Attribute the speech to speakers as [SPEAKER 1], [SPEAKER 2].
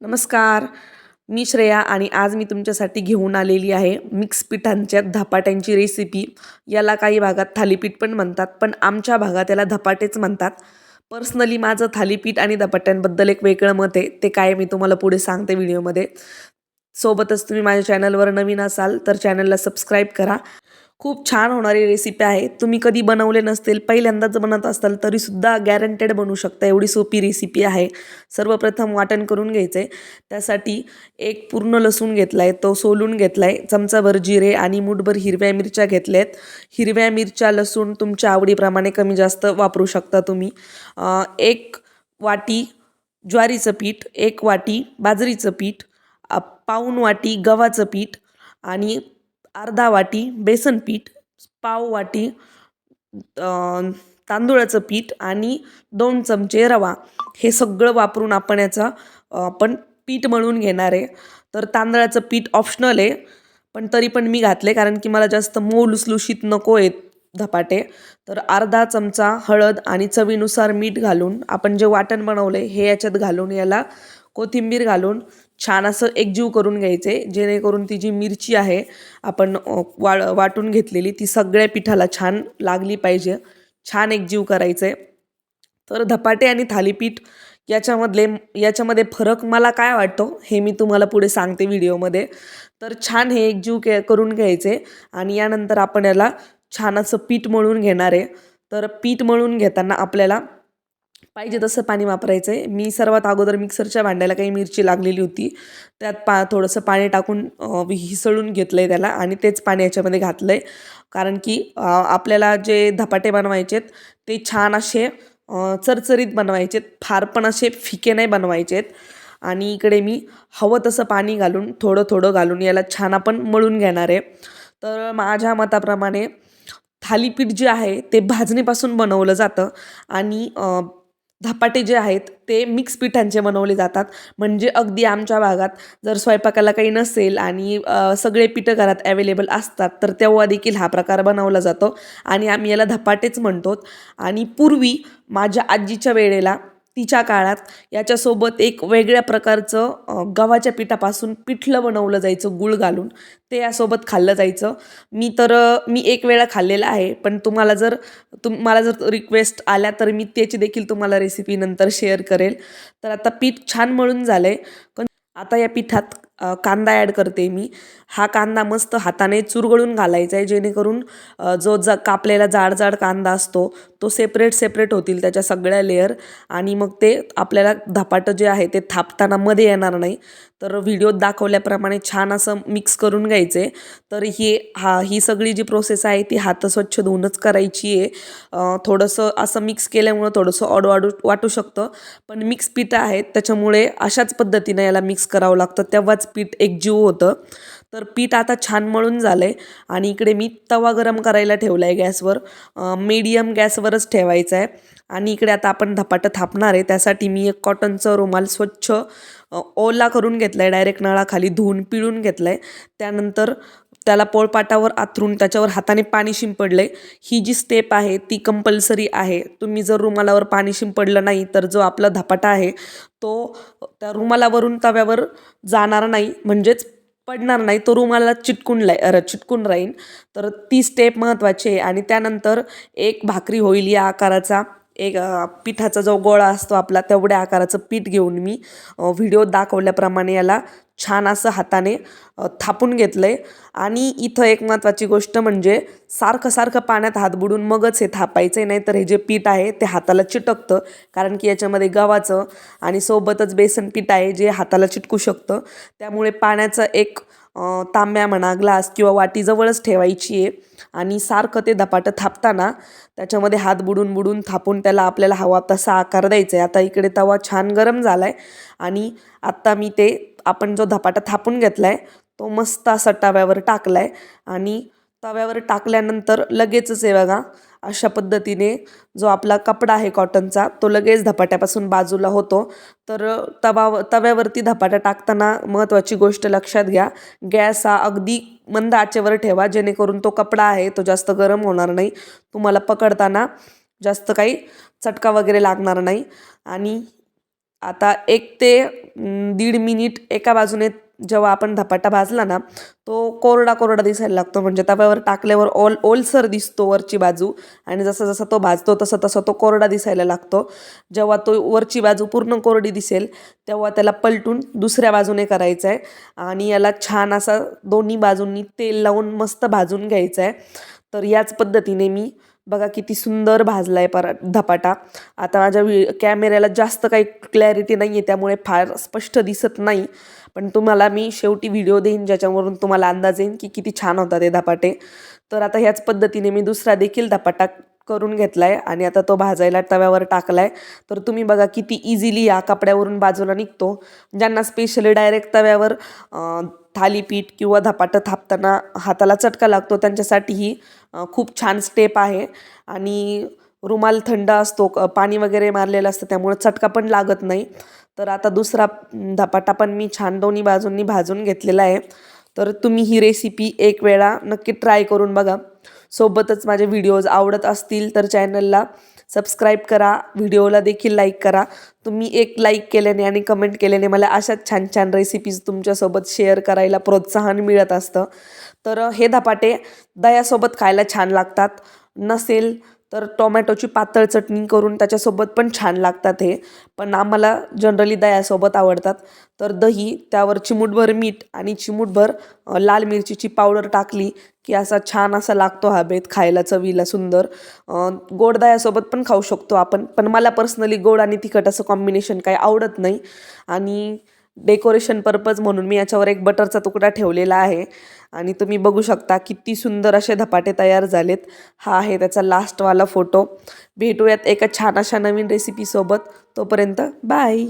[SPEAKER 1] नमस्कार. मी श्रेया आणि आज मी तुमच्यासाठी घेऊन आलेली आहे मिक्स पिठांच्या धपाट्यांची रेसिपी याला काही भागात थालीपीठ पण म्हणतात पण आमच्या भागात याला धपाटेच म्हणतात. पर्सनली माझं थालीपीठ आणि धपाट्यांबद्दल एक वेगळं मत आहे ते काय मी तुम्हाला पुढे सांगते व्हिडिओमध्ये सोबतच तुम्ही माझ्या चॅनलवर नवीन असाल तर चॅनलला सबस्क्राईब करा. खूप छान होणारी रेसिपी आहे. तुम्ही कधी बनवले नसतील पहिल्यांदाच बनत असाल तरीसुद्धा गॅरंटेड बनवू शकता. एवढी सोपी रेसिपी आहे. सर्वप्रथम वाटण करून घ्यायचं आहे त्यासाठी एक पूर्ण लसूण घेतला आहे तो सोलून घेतला आहे चमचाभर जिरे आणि मुठभर हिरव्या मिरच्या घेतल्या आहेत हिरव्या मिरच्या लसूण तुमच्या आवडीप्रमाणे कमी जास्त वापरू शकता तुम्ही. एक वाटी ज्वारीचं पीठ एक वाटी बाजरीचं पीठ पाऊण वाटी गव्हाचं पीठ आणि अर्धा वाटी बेसन पीठ पाव वाटी तांदूळाचं पीठ आणि दोन चमचे रवा. हे सगळं वापरून आपण याचा आपण पीठ मळून घेणार आहे. तर तांदळाचं पीठ ऑप्शनल आहे पण तरी पण मी घातले कारण की मला जास्त मऊ लुसलुशीत नको आहेत धपाटे. तर अर्धा चमचा हळद आणि चवीनुसार मीठ घालून आपण जे वाटण बनवले हे याच्यात घालून याला कोथिंबीर घालून छान असं एकजीव करून घ्यायचे जेणेकरून ती जी मिरची आहे आपण वा वाटून घेतलेली ती सगळ्या पिठाला छान लागली पाहिजे. छान एकजीव करायचे. तर धपाटे आणि थालीपीठ याच्यामधले याच्यामध्ये फरक मला काय वाटतो हे मी तुम्हाला पुढे सांगते व्हिडिओमध्ये. तर छान हे एकजीव के करून घ्यायचे आणि यानंतर आपण याला छान असं पीठ मळून घेणार आहे. तर पीठ मळून घेताना आपल्याला पाहिजे तसं पाणी वापरायचं आहे मी सर्वात अगोदर मिक्सरच्या भांड्याला काही मिरची लागलेली होती. त्यात पा थोडंसं पाणी टाकून हिसळून घेतलं आहे त्याला आणि तेच पाणी याच्यामध्ये घातलं आहे कारण की आपल्याला जे धपाटे बनवायचे आहेत ते छान असे चरचरीत बनवायचे आहेत फार पण असे फिके नाही बनवायचेत. आणि इकडे मी हवं तसं पाणी घालून थोडं थोडं घालून याला छान आपण मळून घेणार आहे. तर माझ्या मताप्रमाणे थालीपीठ जे आहे ते भाजणीपासून बनवलं जातं. आणि धपाटे जे आहेत ते मिक्स पिठांचे बनवले जातात. म्हणजे अगदी आमच्या भागात जर स्वयंपाकाला काही नसेल आणि सगळे पिठं घरात अवेलेबल असतात तर तेव्हा देखील हा प्रकार बनवला जातो. आणि आम्ही याला धपाटेच म्हणतो. आणि पूर्वी माझ्या आजीच्या वेळेला तिच्या काळात याच्यासोबत एक वेगळ्या प्रकारचं गव्हाच्या पिठापासून पिठलं बनवलं जायचं गुळ घालून. ते यासोबत खाल्लं जायचं. मी तर मी एक वेळा खाल्लेलं आहे पण तुम्हाला जर तुम मला जर रिक्वेस्ट आल्या तर मी त्याची देखील तुम्हाला रेसिपी नंतर शेअर करेल. तर आता पीठ छान मळून झालं आहे पण आता या पिठात कांदा ॲड करते मी. हा कांदा मस्त हाताने चुरगळून घालायचा आहे जेणेकरून जो जा कापलेला जाड जाड कांदा असतो तो सेपरेट सेपरेट होतील त्याच्या सगळ्या लेअर. आणि मग ते आपल्याला धपाटं जे आहे ते थापताना मध्ये येणार नाही. तर व्हिडिओत दाखवल्याप्रमाणे छान असं मिक्स करून घ्यायचे. तर ही हा ही सगळी जी प्रोसेस आहे ती हात स्वच्छ धुवूनच करायची आहे. थोडंसं असं मिक्स केल्यामुळं थोडंसं ऑड वाटू वाटू शकतं. पण मिक्स पिठं आहेत त्याच्यामुळे अशाच पद्धतीनं याला मिक्स करावं लागतं. तेव्हाच पीठ एकजीव होतं. तर पीठ आता छान मळून झालं आहे आणि इकडे मी तवा गरम करायला ठेवला आहे गॅसवर मीडियम गॅसवरच ठेवायचा आहे आणि इकडे आता आपण धपाटं थापणार आहे. त्यासाठी मी एक कॉटनचं रुमाल स्वच्छ ओला करून घेतला आहे डायरेक्ट नळाखाली धुवून पिळून घेतलं आहे त्यानंतर त्याला पोळपाटावर आथरून त्याच्यावर हाताने पाणी शिंपडलं. आहे ही जी स्टेप आहे ती कंपल्सरी आहे. तुम्ही जर रुमालावर पाणी शिंपडलं नाही तर जो आपला धपाटा आहे तो त्या रुमालावरून तव्यावर जाणार नाही. म्हणजेच पडणार नाही. तो रुमाला चिटकून लाय चिटकून राहीन. तर ती स्टेप महत्त्वाची आहे. आणि त्यानंतर एक भाकरी होईल या आकाराचा. एक पिठाचा जो गोळा असतो आपला तेवढ्या आकाराचं पीठ घेऊन मी व्हिडिओ दाखवल्याप्रमाणे याला छान असं हाताने थापून घेतलं आहे आणि इथं एक महत्त्वाची गोष्ट म्हणजे सारखं सारखं पाण्यात हात बुडून मगच हे थापायचं आहे नाही तर हे जे पीठ आहे ते हाताला चिटकतं. कारण की याच्यामध्ये गव्हाचं आणि सोबतच बेसन पीठ आहे जे हाताला चिटकू शकतं. त्यामुळे पाण्याचं एक तांब्या म्हणा ग्लास किंवा वाटीजवळच ठेवायची आहे. आणि सारखं ते धपाटं थापताना त्याच्यामध्ये हात बुडून बुडून थापून त्याला आपल्याला हवा तसा आकार द्यायचा आहे. आता इकडे तवा छान गरम झाला आहे आणि आत्ता मी ते आपण जो धपाटा थापून घेतला आहे तो मस्त असा तव्यावर टाकला आहे आणि तव्यावर टाकल्यानंतर लगेचच आहे बघा अशा पद्धतीने जो आपला कपडा आहे कॉटनचा तो लगेच धपाट्यापासून बाजूला होतो. तर तवा तव्यावरती धपाटा टाकताना महत्त्वाची गोष्ट लक्षात घ्या. गॅस हा अगदी मंद आचेवर ठेवा जेणेकरून तो कपडा आहे तो जास्त गरम होणार नाही. तुम्हाला पकडताना जास्त काही चटका वगैरे लागणार नाही. आणि आता एक ते दीड मिनिट एका बाजूने जेव्हा आपण धपाटा भाजला ना तो कोरडा कोरडा दिसायला लागतो. म्हणजे तव्यावर टाकल्यावर ओल ओलसर दिसतो वरची बाजू आणि जसं जसं तो भाजतो तसं तसं तो कोरडा दिसायला लागतो. जेव्हा तो वरची बाजू पूर्ण कोरडी दिसेल तेव्हा त्याला पलटून दुसऱ्या बाजूने करायचं आहे आणि याला छान असा दोन्ही बाजूंनी तेल लावून मस्त भाजून घ्यायचं आहे. तर याच पद्धतीने मी बघा किती सुंदर भाजला आहे परा धपाटा. आता माझ्या वि कॅमेऱ्याला जास्त काही क्लॅरिटी नाही आहे त्यामुळे फार स्पष्ट दिसत नाही. पण तुम्हाला मी शेवटी व्हिडिओ देईन ज्याच्यावरून तुम्हाला अंदाज येईन की किती छान होता ते धपाटे. तर आता ह्याच पद्धतीने मी दुसरा देखील धपाटा करून घेतला आहे आणि आता तो भाजायला तव्यावर टाकला आहे तर तुम्ही बघा किती इझिली या कपड्यावरून बाजूला निघतो. ज्यांना स्पेशली डायरेक्ट तव्यावर थालीपीठ किंवा धपाटं थापताना हाताला चटका लागतो. त्यांच्यासाठी ही खूप छान स्टेप आहे. आणि रुमाल थंड असतो क- पाणी वगैरे मारलेलं असतं त्यामुळे चटका पण लागत नाही. तर आता दुसरा धपाटा पण मी छान दोन्ही बाजूंनी भाजून घेतलेला आहे. तर तुम्ही ही रेसिपी एक वेळा नक्की ट्राय करून बघा. सोबतच माझे व्हिडिओज आवडत असतील तर चॅनलला सबस्क्राईब करा व्हिडिओला देखील लाईक करा. तुम्ही एक लाईक केल्याने आणि कमेंट केल्याने मला अशाच छान छान रेसिपीज तुमच्यासोबत शेअर करायला प्रोत्साहन मिळत असतं. तर हे धपाटे दह्यासोबत खायला छान लागतात. नसेल तर टोमॅटोची पातळ चटणी करून त्याच्यासोबत पण छान लागतात हे. पण आम्हाला जनरली दह्यासोबत आवडतात. तर दही त्यावर चिमूटभर मीठ आणि चिमूटभर लाल मिरचीची पावडर टाकली की असा छान असा लागतो हा बेत खायला चवीला सुंदर. गोड दह्यासोबत पण खाऊ शकतो आपण. पण मला पर्सनली गोड आणि तिखट असं कॉम्बिनेशन काही आवडत नाही. आणि डेकोरेशन पर्पज म्हणून मी याच्यावर एक बटरचा तुकडा ठेवलेला आहे. आणि तुम्ही बघू शकता किती सुंदर असे धपाटे तयार झालेत. हा आहे त्याचा लास्टवाला फोटो भेटूयात एका छान अशा नवीन रेसिपीसोबत तोपर्यंत बाय